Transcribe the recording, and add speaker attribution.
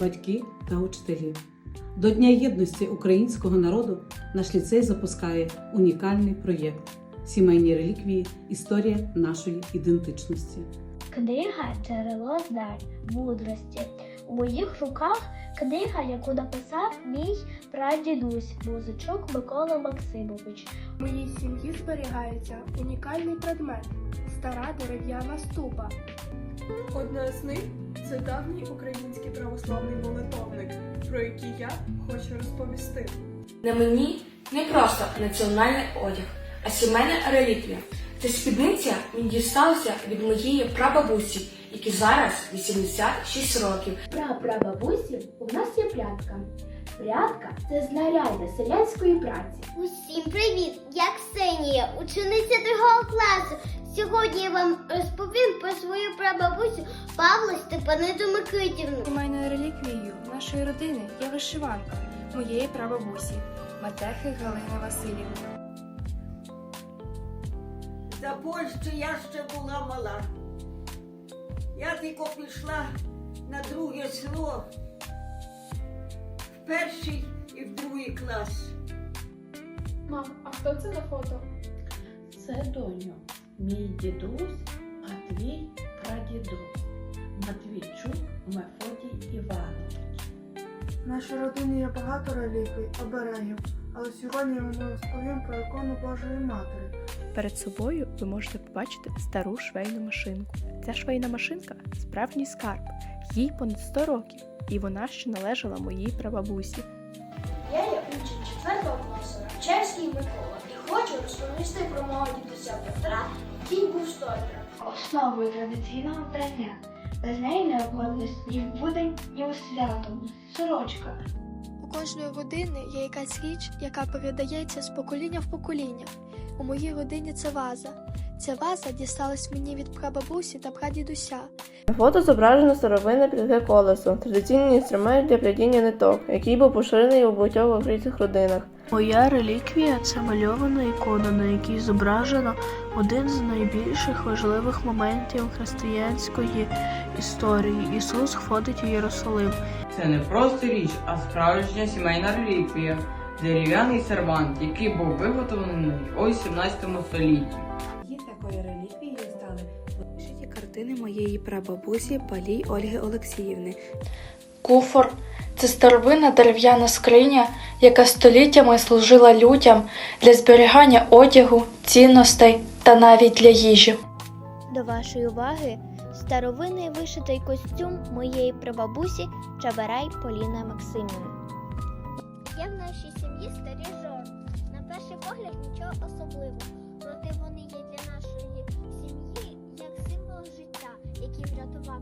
Speaker 1: батьки та учителі. До Дня єдності українського народу наш ліцей запускає унікальний проєкт Сімейні реліквії Історія нашої ідентичності.
Speaker 2: Книга джерело знань, мудрості. У моїх руках книга, яку написав мій прадідусь, музичок Микола Максимович.
Speaker 3: В моїй сім'ї зберігається унікальний предмет стара дерев'яна ступа. Одна з них це давній український православний молитовник, про який я хочу розповісти.
Speaker 4: На мені не просто національний одяг, а сімейна реліквія. Ця спідниця мені дісталася від моєї прабабусі, якій зараз 86 років.
Speaker 2: Прапрабабусі у нас є прядка. Прядка це знаряддя селянської праці.
Speaker 5: Усім привіт! Я Ксенія, учениця другого класу. Сьогодні я вам розповім про свою прабабусю Павлу Степаниту Микитівну.
Speaker 3: Сімейною реліквією нашої родини є вишиванка моєї прабабусі Матехи Галини Васильівни.
Speaker 6: За Польщу я ще була мала. Я тільки пішла на друге село в перший і в другий клас.
Speaker 3: Мам, а хто це на фото?
Speaker 7: Це доню, мій дідусь, а твій прадідусь. Матвійчук Мефодій Іванович.
Speaker 8: В нашій родині є багато реліквій, оберегів, але сьогодні я вам розповім про ікону Божої Матері.
Speaker 9: Перед собою ви можете побачити стару швейну машинку. Ця швейна машинка справжній скарб. Їй понад 100 років, і вона ще належала моїй прабабусі.
Speaker 2: Я є учень 4 класу Рачевський Микола і хочу розповісти про мого дідуся Петра, який був столярем. Основою традиційного вбрання. Без неї не обходились ні в будень, ні у свято. Сорочка.
Speaker 10: Кожної родини є якась річ, яка передається з покоління в покоління. У моїй родині це ваза. Ця ваза дісталась мені від прабабусі та прадідуся.
Speaker 11: На фото зображено старовинне плітке колесо, традиційний інструмент для плетіння ниток, який був поширений у багатьох українських родинах.
Speaker 12: Моя реліквія це мальована ікона, на якій зображено один з найбільших важливих моментів християнської історії. Ісус входить у Єрусалим.
Speaker 13: Це не просто річ, а справжня сімейна реліквія. Дерев'яний сервант, який був виготовлений у 17 столітті.
Speaker 14: Її такою реліквією стали
Speaker 15: Вишиті картини моєї прабабусі Палій Ольги Олексіївни.
Speaker 9: Куфор це старовинна дерев'яна скриня, яка століттями служила людям для зберігання одягу, цінностей та навіть для їжі.
Speaker 5: До вашої уваги старовинний вишитий костюм моєї прабабусі Чабарай Поліна Максимівни. Є в нашій сім'ї старі жорни. На перший погляд нічого особливого, проте вони є для нашої сім'ї як символ життя, який врятував